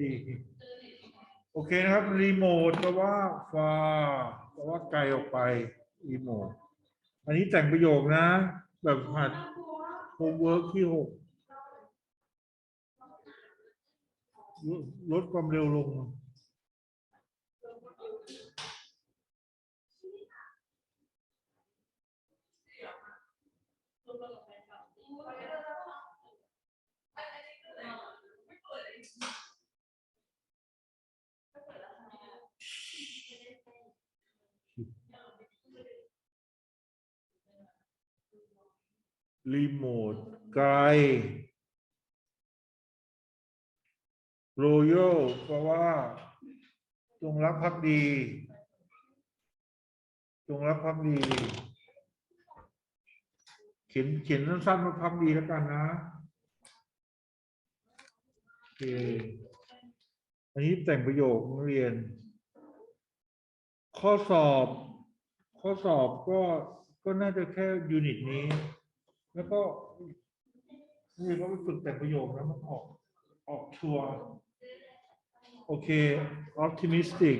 ดี โอเคนะครับ รีโมทแปลว่าฟาแปลว่าไกลออกไป รีโมท อันนี้แต่งประโยคนะ แบบหัดโฮมเวิร์กที่หกลดลดความเร็วลง รีโมทไกลโรโยแปลว่า จงรักภักดี จงรักภักดี เขียนเขียนสั้นๆว่าพักดีแล้วกันนะโอเคอันนี้แต่งประโยคนักเรียน ข้อสอบ ข้อสอบก็ก็น่าจะแค่ยูนิตนี้ แล้วก็นี่ก็ไปฝึกแต่งประโยคนะมันออกออกชัวร์โอเค optimistic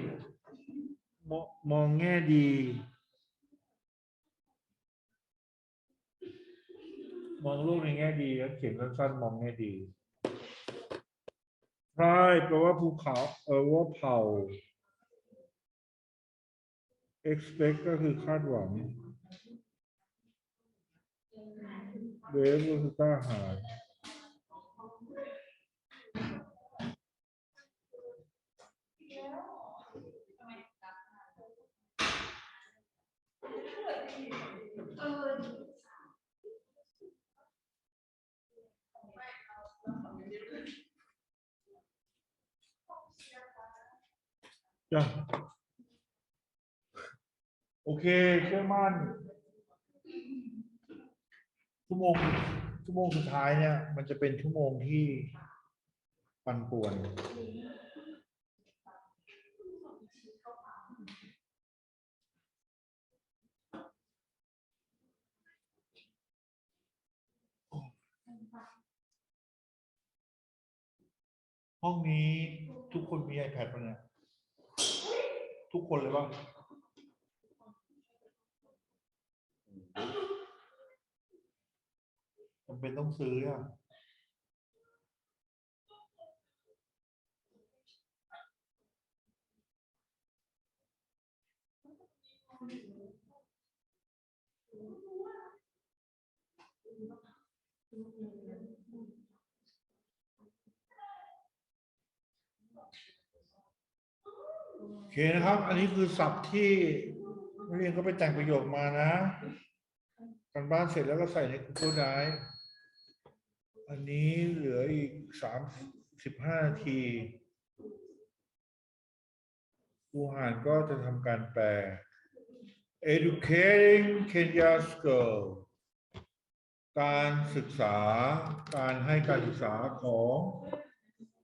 มองมองแง่ดี มองโลกในแง่ดีแล้วเขียนสั้นๆมองแง่ดีใช่แปลว่าภูเขาเออว่าเผา expect ก็คือคาดหวัง เบฟก็คือกล้าหาญจ้ะโอเคเชั่วโมงชั่วโมงสุดท้ายเนี่ย มันจะเป็นชั่วโมงที่ปั่นป่วน ห้องนี้ทุกคนมี iPad ปะเนี่ยทุกคนเลยป่ะ จำเป็นต้องซื้ออะโอเคนะครับ อันนี้คือศัพท์ที่นักเรียนก็ไปแต่งประโยคมานะกันบ้านเสร็จแล้วก็ใส่ใน Google Drive อันนี้เหลืออีกสามสิบห้านาทีครูหานก็จะทำการแปล educating Kenya's girl การศึกษาการให้การศึกษาของ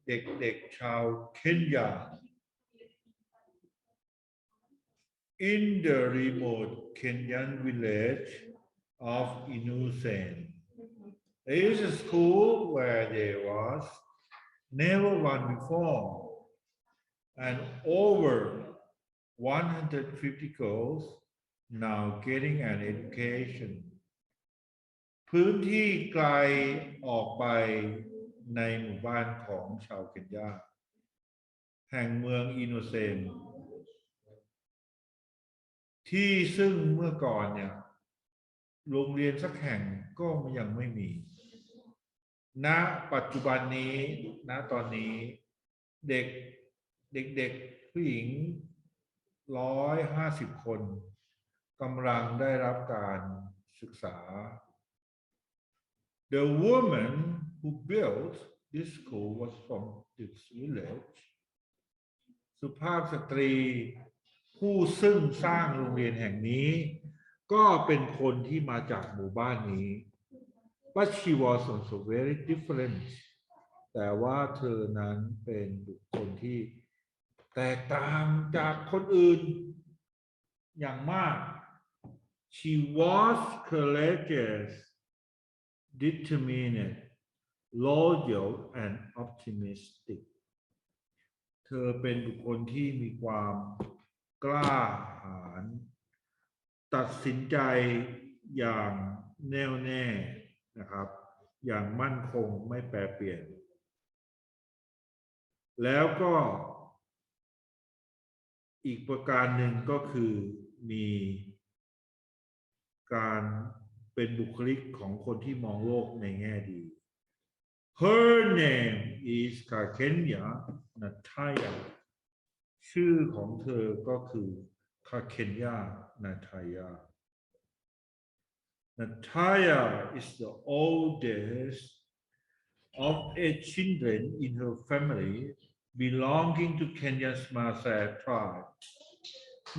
เด็กๆชาวเคนยา in the remote Kenyan village of Inusen. There is a school where there was never one before, and over 150 girls now getting an education. พื้นที่ไกลออกไปในหมู่บ้านของชาวเคนยา แห่งเมืองอินโนเซนที่ซึ่งเมื่อก่อนเนี่ย โรงเรียนสักแห่งก็ยังไม่มี ณปัจจุบันนี้ณตอนนี้เด็กเด็กๆผู้หญิงร้อยห้าสิบคนกำลังได้รับการศึกษา The woman who built this school was from this village สุภาพสตรีผู้ซึ่งสร้างโรงเรียนแห่งนี้ ก็เป็นคนที่มาจากหมู่บ้านนี้ but she was also very different แต่ว่าเธอนั้นเป็นบุคคลที่แตกต่างจากคนอื่นอย่างมาก she was courageous determined loyal and optimistic เธอเป็นบุคคลที่มีความกล้าหาญตัดสินใจอย่างแน่วแน่ นะครับ อย่างมั่นคงไม่แปรเปลี่ยน แล้วก็อีกประการหนึ่งก็คือมีการเป็นบุคลิกของคนที่มองโลกในแง่ดี Her name is Kakenya Nataya ชื่อของเธอก็คือ Kakenya Nataya Nataya is the oldest of eight children in her family belonging to Kenya's Maasai tribe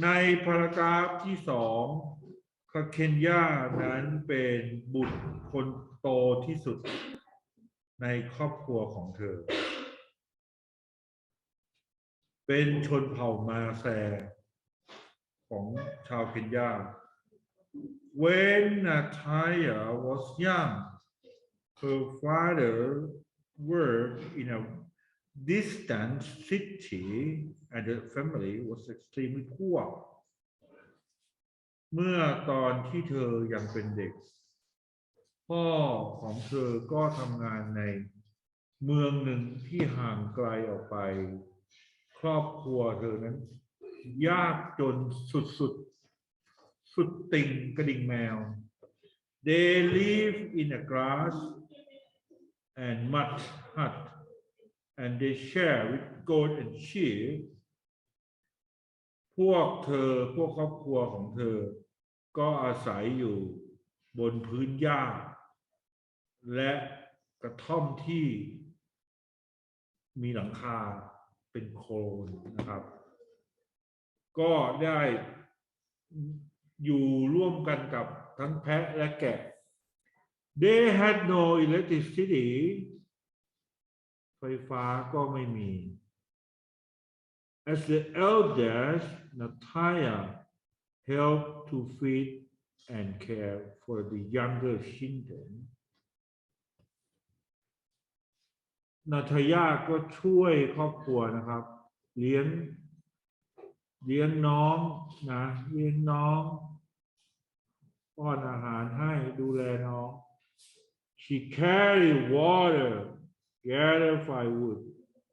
ในพารากราฟที่สองคเคนยานั้นเป็นบุตรคนโตที่สุดในครอบครัวของเธอ เป็นชนเผ่ามาแซของชาวเคนยา When Nataya was young her father worked in a distant city and the family was extremely poor เมื่อตอนที่เธอยังเป็นเด็ก พ่อของเธอก็ทำงานในเมืองหนึ่งที่ห่างไกลออกไป ครอบครัวเธอนั้น ยากจนสุดๆ สุดติ่งกระดิ่งแมว They live in a grass and mud hut and they share with goat and sheep พวกเธอพวกครอบครัวของเธอ ก็อาศัยอยู่บนพื้นหญ้า และกระท่อมที่มีหลังคาเป็นโคลนนะครับ ก็ได้ อยู่ร่วมกันกับทั้งแพะและแกะ They had no electricity ไฟฟ้าก็ไม่มี As the eldest, Nataya helped to feed and care for the younger children. นาทายาก็ช่วยครอบครัวนะครับ เลี้ยง เลี้ยงน้องนะเลี้ยงน้องป้อนอาหารให้ดูแลน้อง She carried water, gather firewood,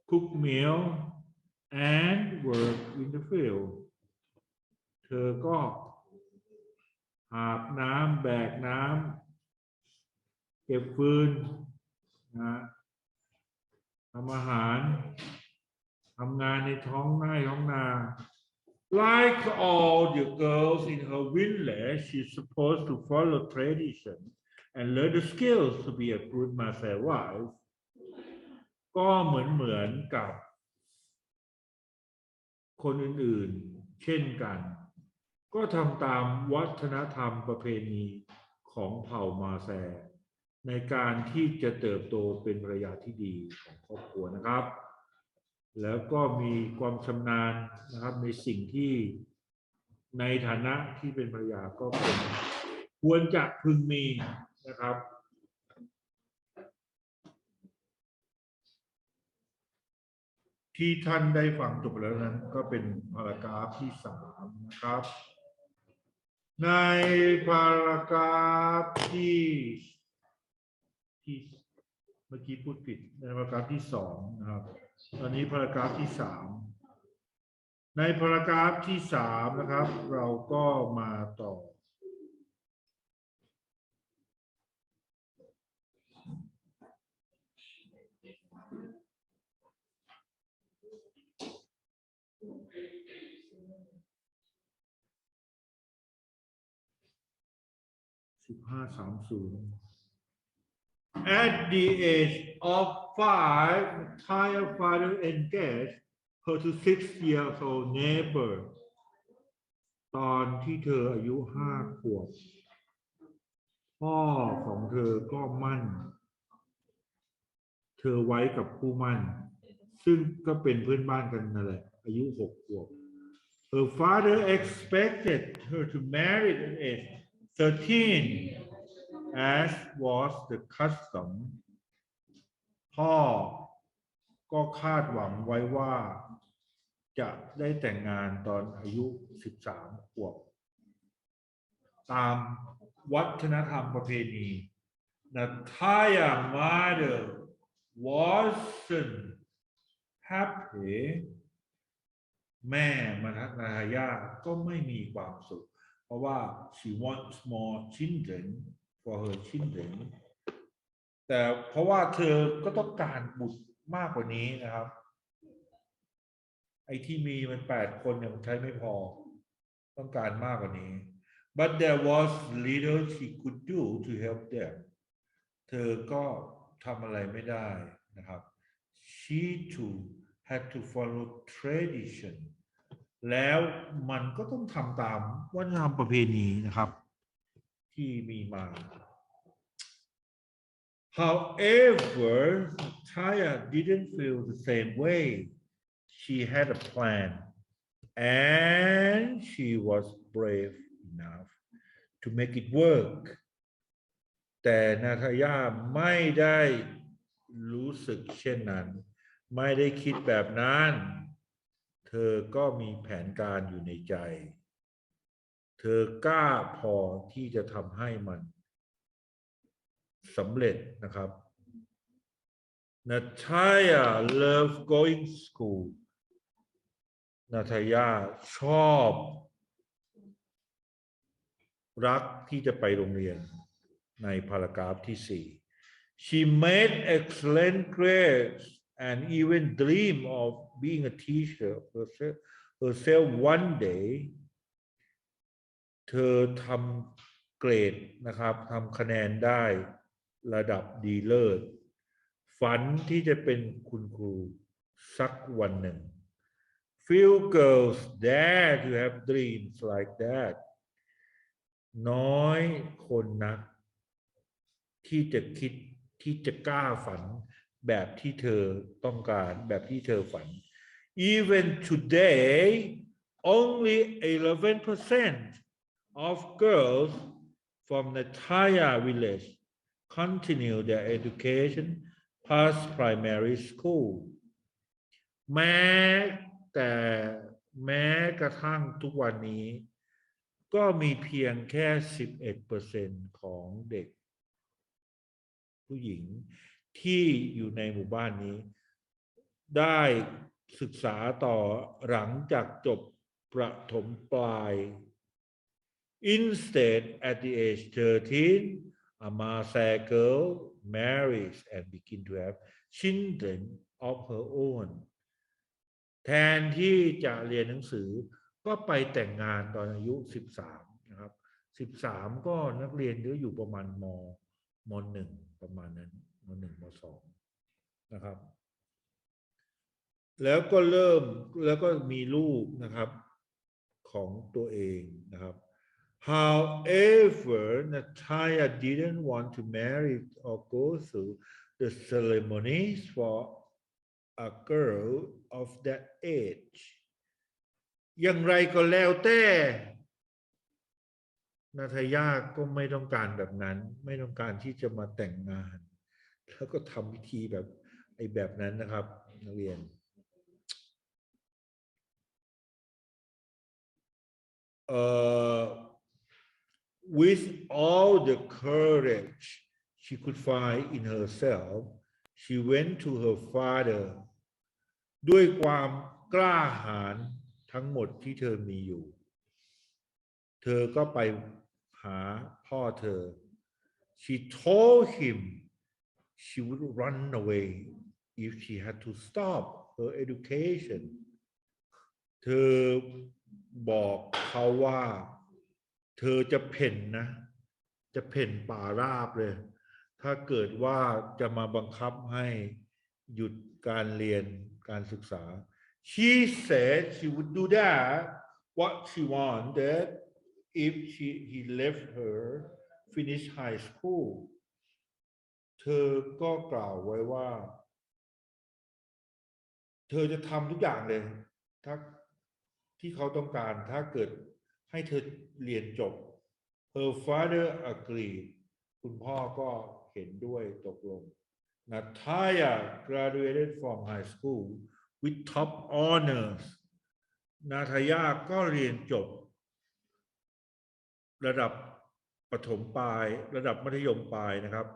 cook meal, and work in the field. เธอก็หาบน้ำแบกน้ำเก็บฟืนนะทำอาหารทำงานในท้องไร่ท้องนา Like all the girls in her village, she's supposed to follow tradition and learn the skills to be a good Maasai wife. ก็เหมือนเหมือนกับคนอื่นๆ เช่นกัน ก็ทำตามวัฒนธรรมประเพณีของเผ่ามาแซ ในการที่จะเติบโตเป็นภรรยาที่ดีของครอบครัวนะครับ แล้วก็มีความชำนาญนะครับในสิ่งที่ในฐานะที่เป็นภรรยาก็ควรจะพึงมีนะครับ ที่ท่านได้ฟังจบแล้วนั้น ก็เป็นพารากราฟที่สามนะครับ ในพารากราฟที่ที่ มื่อกี้พูดผิดในพารากราฟที่สองนะครับ ตอนนี้พารากราฟที่สามในพารากราฟที่สามนะครับ เราก็มาต่อ สิบห้าสามศูนย์ At the age of five, Thai father engaged her to six years old neighbor ตอนที่เธออายุห้าขวบ พ่อของเธอก็มั่น เธอไว้กับผู้มั่น ซึ่งก็เป็นเพื่อนบ้านกันนั่นแหละ อายุหกขวบ Her father expected her to marry at age 13 as was the custom พ่อก็คาดหวังไว้ว่า จะได้แต่งงานตอนอายุ 13 ขวบ ตามวัฒนธรรมประเพณี Natalia mother wasn't happy แม่มาทันายาก็ไม่มีความสุข เพราะว่า she wants more children for her children แต่เพราะว่าเธอก็ต้องการบุตรมากกว่านี้นะครับ ไอ้ที่มีมันแปดคนเนี่ยมันใช้ไม่พอ ต้องการมากกว่านี้ but there was little she could do to help them เธอก็ทำอะไรไม่ได้นะครับ she too had to follow tradition แล้วมันก็ต้องทำตามวัฒนธรรมประเพณีนะครับ ที่มีมา However, Taya didn't feel the same way. She had a plan and she was brave enough to make it work. แต่นาทายาไม่ได้รู้สึกเช่นนั้น ไม่ได้คิดแบบนั้น เธอก็มีแผนการอยู่ในใจ เธอกล้าพอที่จะทำให้มันสำเร็จนะครับ Natalia love going school นาทายาชอบ รักที่จะไปโรงเรียนในพารากราฟที่สี่ She made excellent grades and even dream of being a teacher herself one day เธอทำเกรดนะครับทำคะแนนได้ระดับดีเลิศฝันที่จะเป็นคุณครูสักวันหนึ่ง Few girls dare to have dreams like that น้อยคนนักที่จะคิดที่จะกล้าฝันแบบที่เธอต้องการแบบที่เธอฝัน Even today only 11% of girls from the Taya village continue their education past primary school แม้แต่แม้กระทั่งทุกวันนี้ ก็มีเพียงแค่ 11%ของเด็ก ผู้หญิงที่อยู่ในหมู่บ้านนี้ ได้ศึกษาต่อหลังจากจบประถมปลาย Instead, at the age 13, a Maasai girl marries and begin to have children of her own แทนที่จะเรียนหนังสือก็ไปแต่งงานตอนอายุ 13 นะครับ 13 ก็นักเรียนก็อยู่ประมาณมมหนึ่งประมาณนั้นมหนึ่งมสองนะครับ แล้วก็เริ่มแล้วก็มีลูกนะครับของตัวเองนะครับ However, Natalia didn't want to marry or go through the ceremonies for a girl of that age. อย่างไรก็แล้วแต่นาทายาก็ไม่ต้องการแบบนั้น ไม่ต้องการที่จะมาแต่งงาน แล้วก็ทำพิธีแบบไอ้แบบนั้นนะครับ นักเรียน เอ่อ with all the courage she could find in herself, she went to her father ด้วยความกล้าหาญทั้งหมดที่เธอมีอยู่ เธอก็ไปหาพ่อเธอ she told him she would run away if she had to stop her education เธอบอกเขาว่า เธอจะเพ่นนะ จะเพ่นป่าราบเลย ถ้าเกิดว่าจะมาบังคับให้หยุดการเรียนการศึกษา she said she would do that what she wanted if she he left her finish high school เธอก็กล่าวไว้ว่า เธอจะทำทุกอย่างเลย ถ้าที่เขาต้องการถ้าเกิด ให้เธอเรียนจบ her father agreed คุณพ่อก็เห็นด้วยตกลง Natalia graduated from high school with top honors นาทายาก็เรียนจบ ระดับประถมปลาย ระดับมัธยมปลายนะครับ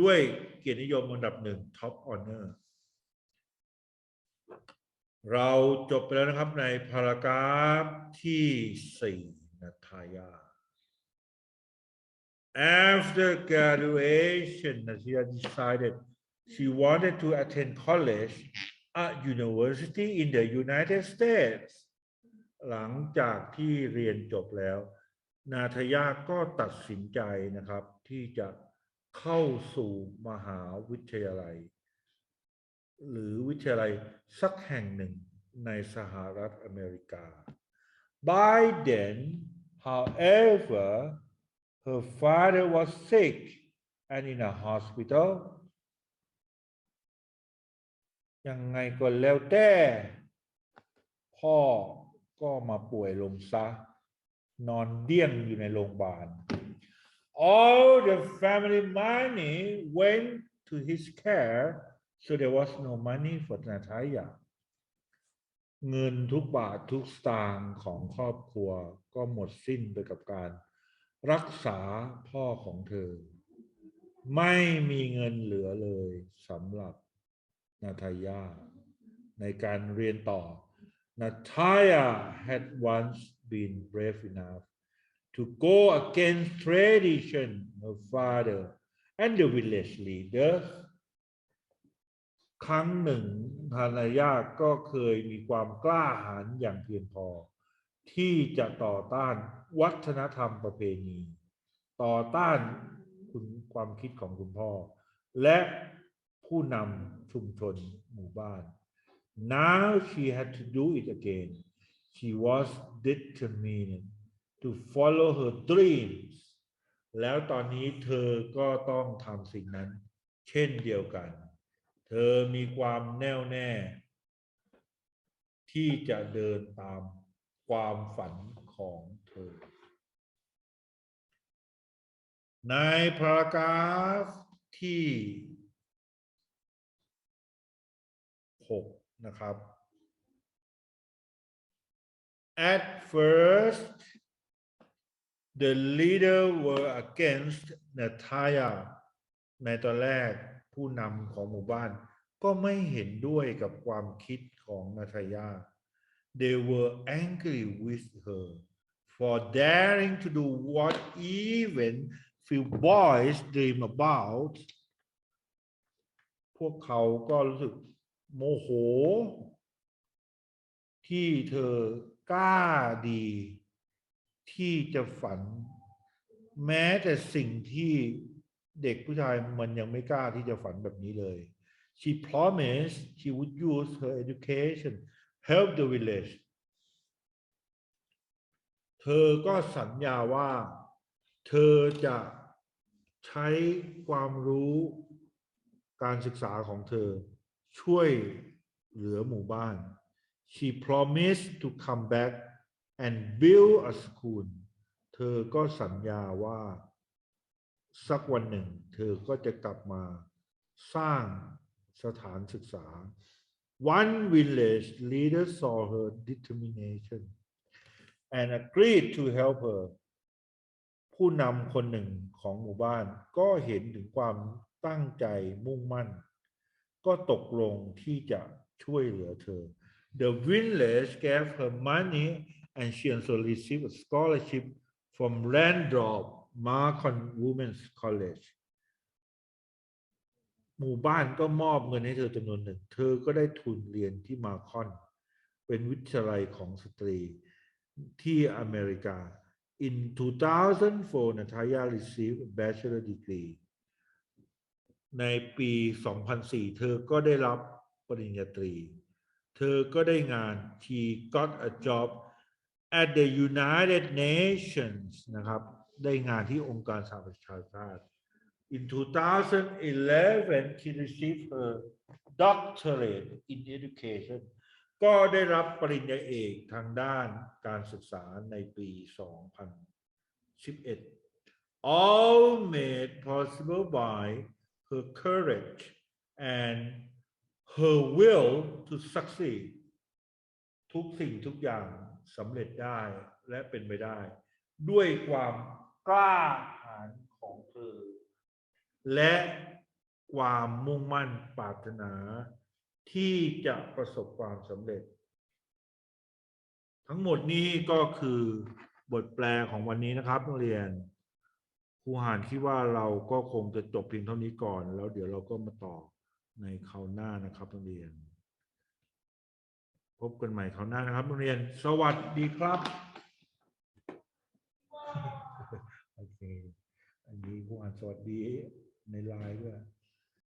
ด้วยเกียรตินิยมอันดับหนึ่งท็อปออเนอร์เราจบไปแล้วนะครับในพารากราฟที่สี่ นาทายา After graduation, Nasia decided she wanted to attend college at university in the United States. หลังจากที่เรียนจบแล้ว นาทยาก็ตัดสินใจนะครับ ที่จะเข้าสู่มหาวิทยาลัย หรือวิทยาลัยสักแห่งหนึ่งในสหรัฐอเมริกา By then, however, her father was sick and in a hospital ยังไงก็แล้วแต่ พ่อก็มาป่วยลงซะ นอนเดี้ยงอยู่ในโรงพยาบาล All the family money went to his care so there was no money for Natalia เงินทุกบาททุกสตางค์ของครอบครัวก็หมดสิ้นไปกับการรักษาพ่อของเธอ ไม่มีเงินเหลือเลยสำหรับนาทายาในการเรียนต่อ Natalia had once been brave enough to go against tradition her father and the village leaders ครั้งหนึ่ง ทานายาก็เคยมีความกล้าหาญอย่างเพียงพอ ที่จะต่อต้านวัฒนธรรมประเพณี ต่อต้านคุณความคิดของคุณพ่อ และผู้นำชุมชนหมู่บ้าน Now she had to do it again. She was determined to follow her dreams. แล้วตอนนี้เธอก็ต้องทำสิ่งนั้น เช่นเดียวกัน เธอมีความแน่วแน่ ที่จะเดินตามความฝันของเธอ ในพารากราฟที่6นะครับ At first the leader were against Natalia ในตอนแรก ผู้นำของหมู่บ้าน ก็ไม่เห็นด้วยกับความคิดของนาทายา They were angry with her for daring to do what even few boys dream about พวกเขาก็รู้สึกโมโห ที่เธอกล้าดี ที่จะฝัน แม้แต่สิ่งที่ เด็กผู้ชายมันยังไม่กล้าที่จะฝันแบบนี้เลย She promised she would use her education help the village เธอก็สัญญาว่า เธอจะใช้ความรู้การศึกษาของเธอ ช่วยเหลือหมู่บ้าน She promised to come back and build a school เธอก็สัญญาว่า สักวันหนึ่ง เธอก็จะกลับมาสร้างสถานศึกษา One village leader saw her determination and agreed to help her ผู้นำคนหนึ่งของหมู่บ้านก็เห็นถึงความตั้งใจมุ่งมั่น ก็ตกลงที่จะช่วยเหลือเธอ The village gave her money and she also received a scholarship from Randolph Macon Women's College หมู่บ้านก็มอบเงินให้เธอจำนวนหนึ่ง เธอก็ได้ทุนเรียนที่มาคอน เป็นวิทยาลัยของสตรีที่อเมริกา In 2004 Natalia received a bachelor degree ในปี 2004 เธอก็ได้รับปริญญาตรี เธอก็ได้งาน she got a job at the United Nations นะครับ ได้งานที่องค์การสหประชาชาติ In 2011 she received her doctorate in education ก็ได้รับปริญญาเอกทางด้านการศึกษาในปี 2011 all made possible by her courage and her will to succeed ทุกสิ่งทุกอย่างสำเร็จได้และเป็นไปได้ ด้วยความ กล้าหาญของเธอ และความมุ่งมั่นปรารถนา ที่จะประสบความสำเร็จ ทั้งหมดนี้ก็คือบทแปลของวันนี้นะครับนักเรียนครูหานคิดว่าเราก็คงจะจบเพียงเท่านี้ก่อน แล้วเดี๋ยวเราก็มาต่อในคราวหน้านะครับนักเรียน พบกันใหม่คราวหน้านะครับนักเรียน สวัสดีครับ ผู้อ่านสวัสดีในไลน์ด้วย